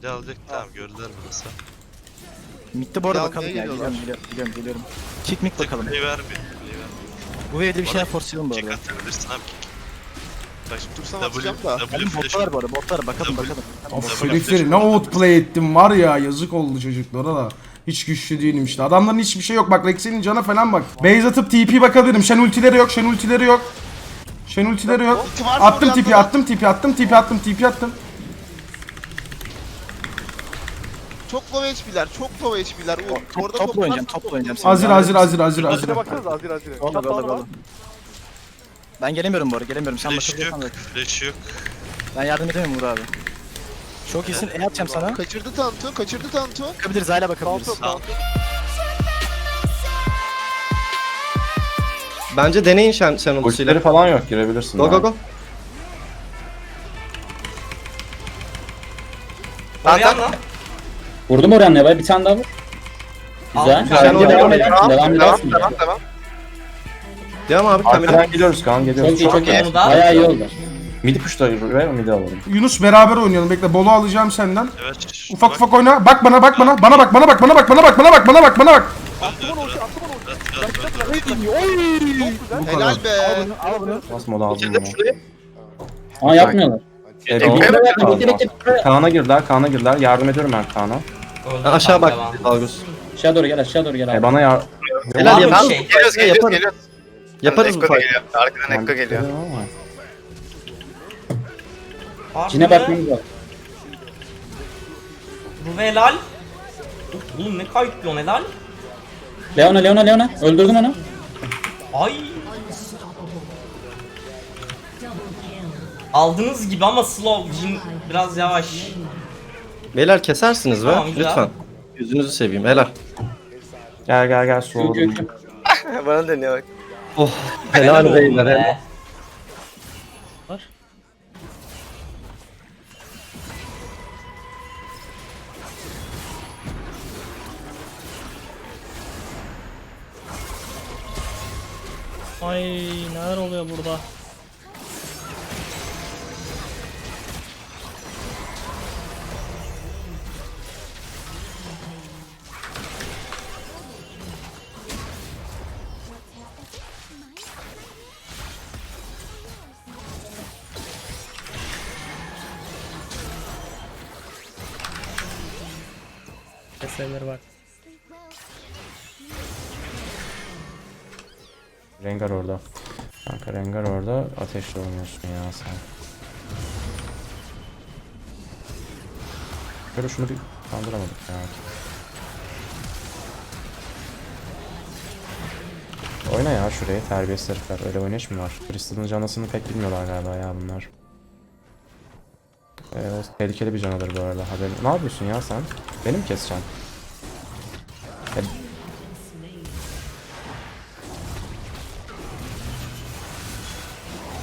Bir de alacak tamam gördüler burası. Mid'de bu arada bakalım ya. geliyorlar? Geliyorum, geliyorum, geliyorum, geliyorum. Kick mid bakalım. Kuleyi vermiyor. Kuleyi vermiyor. Bu evde bir şeyler Bana forcelayalım bu Kick arada. atabilirsin abi. Bak şimdi atacağım da. W Benim flash. botlar var bu arada. Botlar bakalım Double- bakalım. Of Double herifleri ne flash. outplay ettim var ya yazık oldu çocuklara da. Hiç güçlü değilim işte. Adamların hiçbir şey yok. Bak Rex'in cana falan bak. Base atıp TP bakabilirim. Shen ultileri yok. Shen ultileri yok. Shen ultileri yok. Ulti Attım TP, attım TP, attım TP, attım TP, attım. Çok low HP'ler, çok low HP'ler. Top, orada topla oynayacağım, topla oynayacağım. Azir, azir, azir, azir, azir. Azir'e baksanıza Azir Azir'e. Oldu, var. oldu. Ben gelemiyorum bu arada, gelemiyorum. Sen Flash yok. bak. Flash yok. Ben yardım edemiyorum Uğur abi. Çok iyisin. E atacağım sana. Kaçırdı Tantu, kaçırdı Tantu. Bakabiliriz, hala bakabiliriz. Bence deneyin Shen Ultileri ultisiyle. falan yok girebilirsin. Go go go. Oraya lan. Vurdum Orion'la be bir tane daha vur. Güzel. Aldım. Bence Devam, devam edersin. Devam edersin. devam, devam. Devam abi kamera. Arkadan geliyoruz Kaan geliyoruz. Çok iyi çok iyi. Da- Bayağı iyi oldu. Midi push'ta ve midi alalım. Yunus beraber oynayalım. Bekle bolu alacağım senden. Evet. Ufak ufak oyna. Bak bana, bak bana. Bana bak, bana bak, bana bak, bana bak, bana bak, bana bak, bana bak. Helal be. Al bunu. Bas moda aldım bunu. şurayı. Ama yapmıyorlar. Bekle bekle bekle bekle. Kaan'a girdiler, Kaan'a girdiler. Yardım ediyorum ben Kaan'a. Öldü, Ha, Aşağı bak devam. Algus. Aşağı doğru gel aşağı doğru gel E abi. bana yar... Helal Var mı yaparız. bir şey? Geliyoruz yaparız. Yaparız bu fight. Arkadan Ekko geliyor. Var Cine mı? bakmamız lazım. Bu helal. Oğlum ne kayıtlıyorsun helal. Leona Leona Leona. Öldürdüm onu. Ay. Aldığınız gibi ama slow. Jin biraz yavaş. Beyler kesersiniz be. Tamam, güzel. Lütfen. Yüzünüzü seveyim. Helal. Gel gel gel soğudum. kü. Bana deniyor bak. Oh. Helal oldu beyler. be. helal. Ay neler oluyor burada? Kesebilir bak. Rengar orada. Kanka Rengar orada. Ateşle oynuyorsun ya sen. Şöyle şunu bir kandıramadık ya. Oyna ya şurayı terbiyesiz herifler. Öyle oynayış mı var? Crystal'ın canasını pek bilmiyorlar galiba ya bunlar. Ee, o tehlikeli bir canadır bu arada. Haberin... Ne yapıyorsun ya sen? Beni mi E,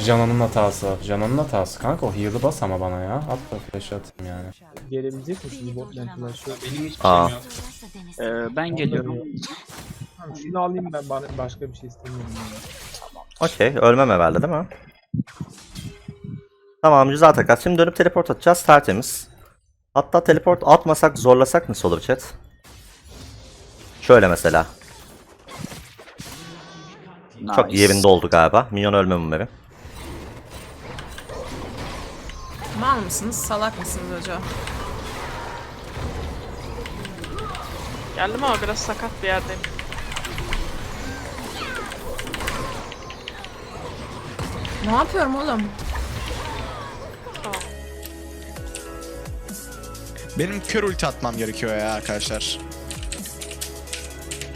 Jana'nın hatası. Jana'nın hatası. Kanka o heal'ı bas ama bana ya. At da flash atayım yani. Gelebilecek misiniz bot lane flash'ı? Aa. Ee, ben geliyorum. Tamam, Şunu alayım ben bana başka bir şey istemiyorum. ya. Okey. Ölmem herhalde değil mi? Tamam güzel takas. Şimdi dönüp teleport atacağız. Tertemiz. Hatta teleport atmasak zorlasak nasıl olur chat? Şöyle mesela. Çok Nice. yerinde oldu galiba. Minyon ölmem umarım. Mal mısınız, salak mısınız hoca? Geldim ama biraz sakat bir yerdeyim. Ne yapıyorum oğlum? Benim kör ulti atmam gerekiyor ya arkadaşlar.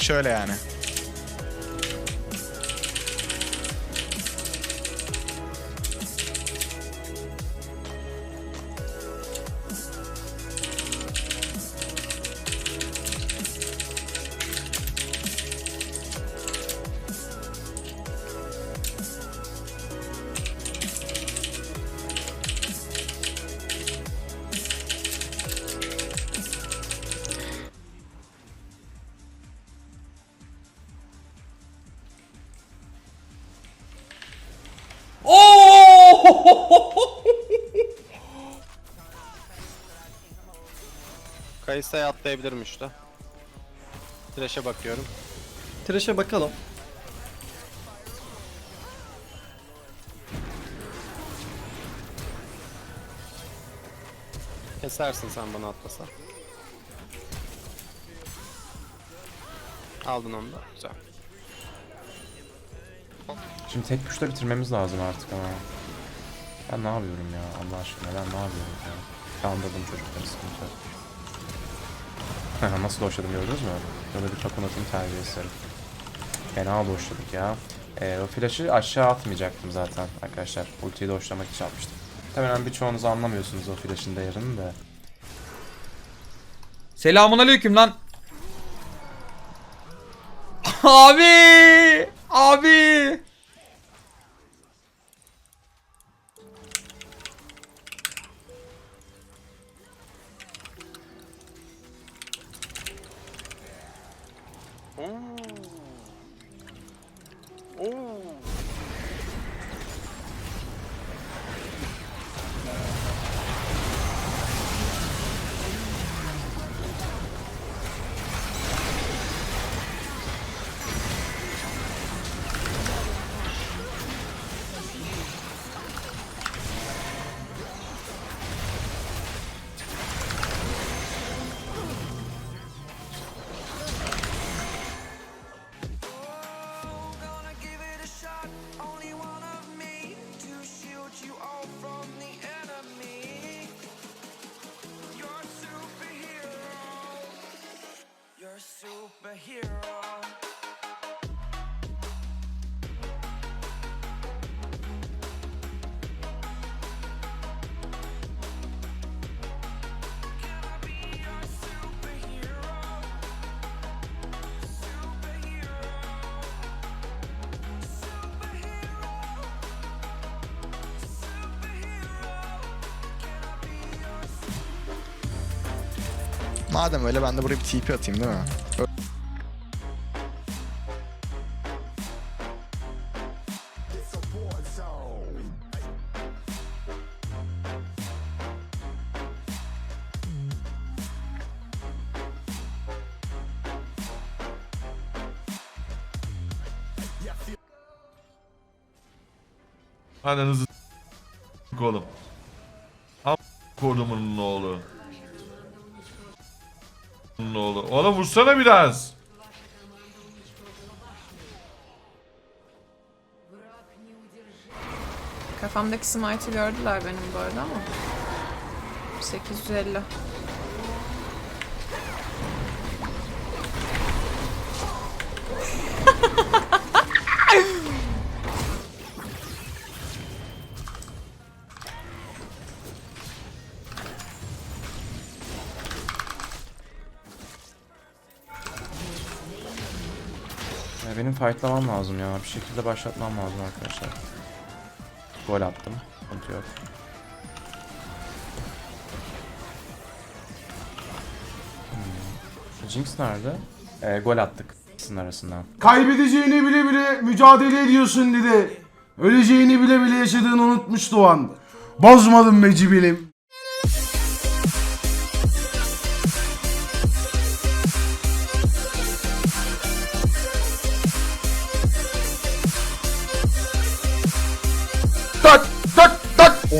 Şöyle yani. Kayısıya atlayabilirim işte. Thresh'e bakıyorum. Trash'e bakalım. Kesersin sen bana atlasa. Aldın onu da. Güzel. Şimdi tek tuşla bitirmemiz lazım artık ama. Ben ne yapıyorum ya Allah aşkına ben ne yapıyorum ya. Kandırdım çocukları sıkıntı. Nasıl doşladım gördünüz mü? Böyle bir tapınatın terbiyesi. Fena doşladık ya. Ee, o flash'ı aşağı atmayacaktım zaten arkadaşlar. Ultiyi doşlamak için atmıştım. Tabii birçoğunuz anlamıyorsunuz o flash'ın değerini de. Selamun aleyküm lan. Abi! Abi! Madem öyle ben de buraya bir TP atayım değil mi? S- oğlum. Am kodumun oğlu. oğlu. Oğlum vursana biraz. Kafamdaki smite'ı gördüler benim bu arada ama. 850. Benim fightlamam lazım ya. Bir şekilde başlatmam lazım arkadaşlar. Gol attım. Sıkıntı. Hmm. Jinx nerede? Ee, gol attık. İkisinin arasından. Kaybedeceğini bile bile mücadele ediyorsun dedi. Öleceğini bile bile yaşadığını unutmuş Doğan. Bozmadım be cibilim.